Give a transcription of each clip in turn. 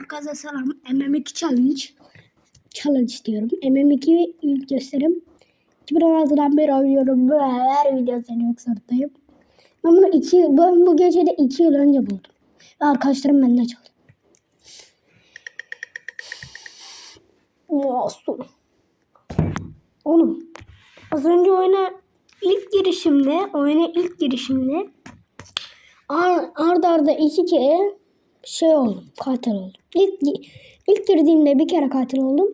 Arkadaşlar selam. MM2 Challenge. Challenge diyorum. MM2 ilk gösterim. 2016'dan beri oynuyorum. Böyle her video söylemek zorundayım. Ben bunu iki, ben bu gece de iki yıl önce buldum. Ve arkadaşlarım benden çaldı. Masum. Oğlum. Az önce oyuna ilk girişimde, oyuna ilk girişimde ar, arda arda iki kere şey oldum, katil oldum. İlk, ilk girdiğimde bir kere katil oldum.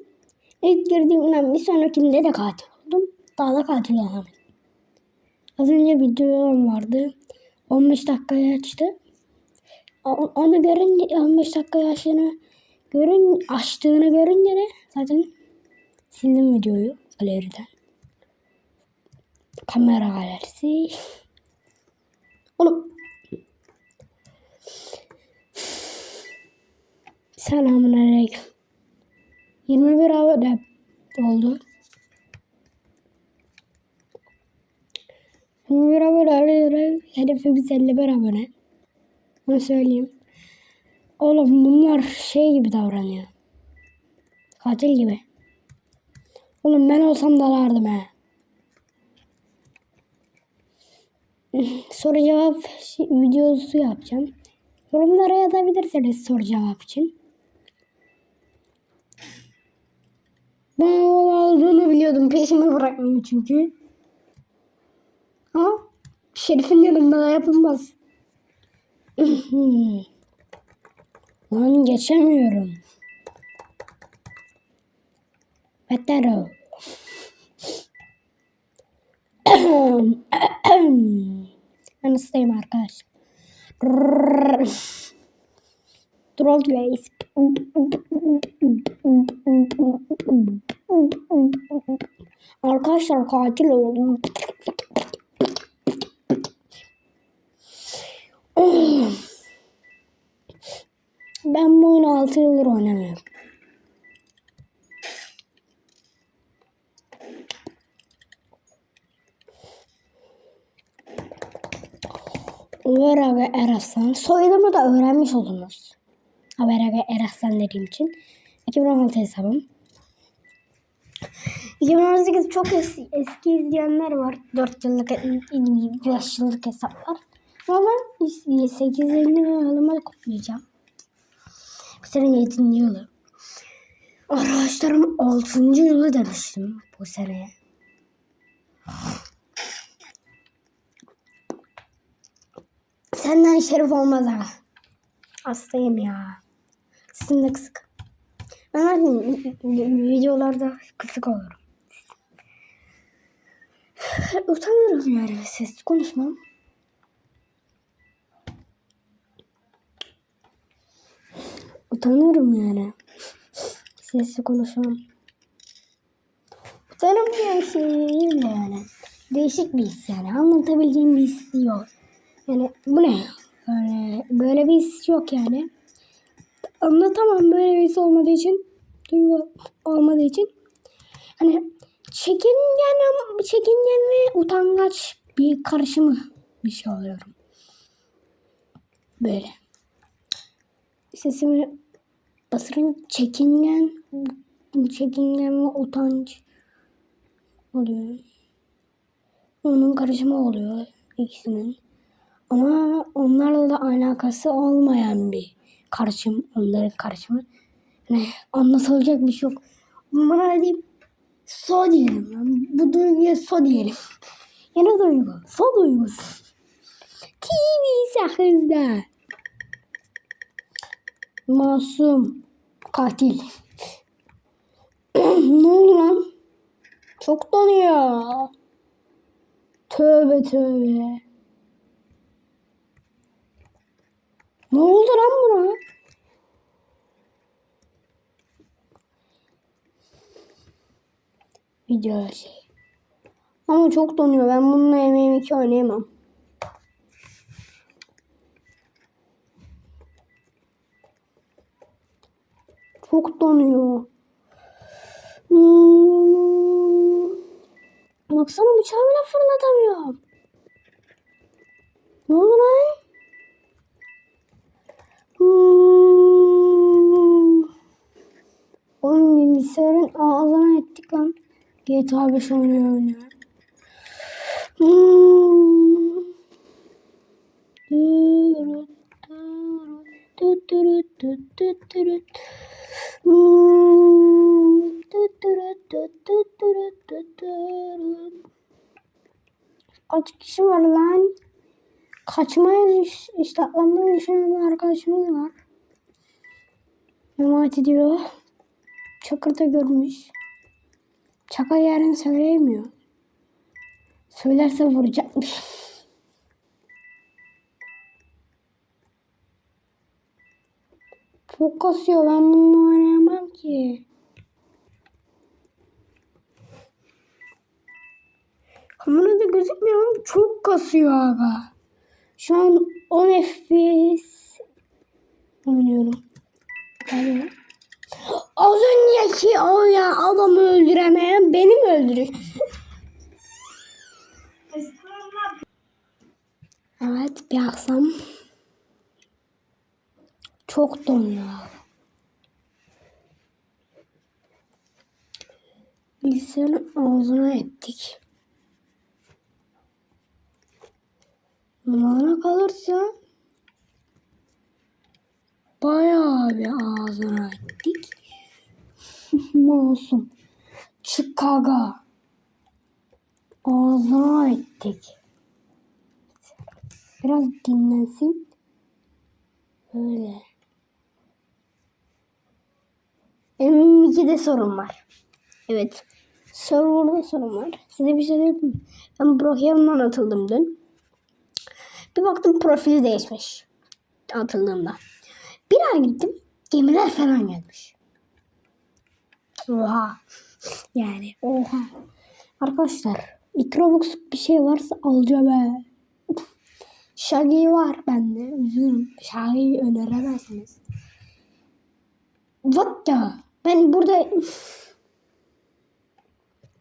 İlk girdiğimden bir sonrakinde de katil oldum. Daha da katil olamadım. Az önce videom vardı. 15 dakikaya açtı. Onu görünce 15 dakikaya açtığını görün açtığını görünce de zaten sildim videoyu galeriden. Kamera galerisi. Oğlum Selamun aleyküm. 21 abone oldu. 21 abone hedefimiz 51 abone. Bunu söyleyeyim. Oğlum bunlar şey gibi davranıyor. Katil gibi. Oğlum ben olsam dalardım he. Soru cevap videosu yapacağım. Yorumlara yazabilirsiniz soru cevap için. Ben olduğunu biliyordum. Peşimi bırakmıyor çünkü. Ama Şerif'in yanında da yapılmaz. Lan geçemiyorum. Better o. ben arkadaşlar. Troll Glaze. Arkadaşlar katil oldum. Ben bu oyunu 6 yıldır oynamıyorum. Vera ve Eraslan. Soyadımı da öğrenmiş oldunuz. Vera ve Eraslan dediğim için. 2016 hesabım. 2018 çok eski, eski izleyenler var. 4 yıllık, 5 yıllık hesaplar. Ama ben 8. yılımı kutlayacağım. Bu sene 7. yılı. Arkadaşlarım 6. yılı demiştim bu seneye. Senden şerif olmaz ha. Hastayım ya. Sesim de kısık. Ben zaten videolarda kısık olurum. Utanıyorum yani ses konuşmam. Utanıyorum yani. Sesli konuşmam. Utanıyorum şey değil yani. Değişik bir his yani. Anlatabileceğim bir his yok. Yani bu ne? Yani böyle bir his yok yani. Anlatamam böyle bir his olmadığı için. Duygu olmadığı için. Hani çekingen, çekingen ve utangaç bir karışımı bir şey oluyorum. Böyle. Sesimi basırın çekingen, çekingen ve utanç oluyor. Onun karışımı oluyor ikisinin. Ama onlarla da alakası olmayan bir karışım, onların karışımı. Yani anlatılacak bir şey yok. Bana diyeyim, so diyelim. Bu duyguya so diyelim. Yeni duygu, so duygusu. TV sakızda. Masum. Katil. ne oldu lan? Çok donuyor. Tövbe tövbe. Ne oldu lan buna? Video şey. Ama çok donuyor. Ben bununla MM2 oynayamam. Çok donuyor. Hmm. Baksana bıçağı bile fırlatamıyorum. Ne oldu lan? Hmm. Oğlum bilgisayarın ağzına ettik lan. GTA 5 oynuyor oynuyor. Kaç kişi var lan? Kaçmaya işte atlanmayı düşünen arkadaşımız var. Memati diyor. Çakır'da görmüş. Çaka yarın söyleyemiyor. Söylerse vuracakmış. Çok kasıyor. Ben bununla oynayamam ki. Kamerada gözükmüyor ama çok kasıyor aga. Şu an 10 FPS oynuyorum. Galiba. Az önceki o ya adamı öldüremeyen beni mi öldürür? evet bir akşam çok donuyor. Bilgisayarın ağzına ettik. Bana kalırsa bayağı bir ağzına ettik. Masum. Chicago. Ağzına ettik. Biraz dinlensin. Öyle. Benim ikide sorun var. Evet. Server'da sorun var. Size bir şey mi? Ben Brookhaven'dan atıldım dün. Bir baktım profili değişmiş. Atıldığımda. Bir ay gittim. Gemiler falan gelmiş. Oha. Yani oha. Arkadaşlar. iki Robux bir şey varsa alacağım he. Shaggy var bende. Üzülürüm. Shaggy'yi öneremezsiniz. What the? Ben burada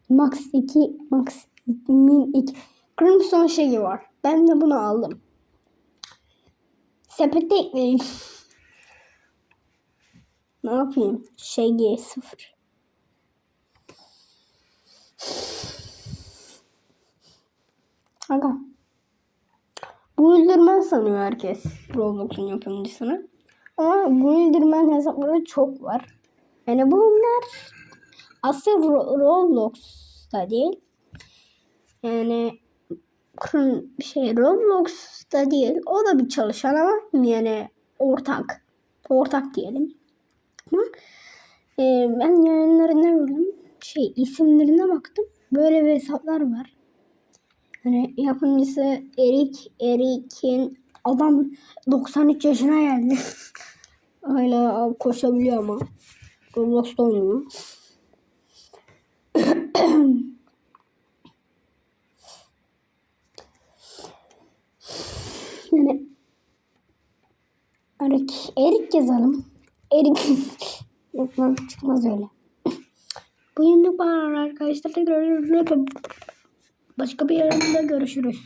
Max 2 Max Min 2 Crimson Shaggy var. Ben de bunu aldım. Sepete ekleyin. ne yapayım? Shaggy 0. Aga. Bu Wilderman sanıyor herkes Roblox'un yapımcısını. Ama bu Wilderman hesapları çok var. Yani bunlar aslında Ro- Roblox'ta değil. Yani şey Roblox'ta değil. O da bir çalışan ama yani ortak. Ortak diyelim. Ama e, ben yayınlarında gördüm. Şey isimlerine baktım. Böyle bir hesaplar var. Hani yapımcısı Erik, Erik'in adam 93 yaşına geldi. Hala koşabiliyor ama. Roblox'ta oynuyor. yani Erik, Erik yazalım. Erik. Yok lan çıkmaz öyle. Bu yeni var arkadaşlar. Başka bir yayında görüşürüz.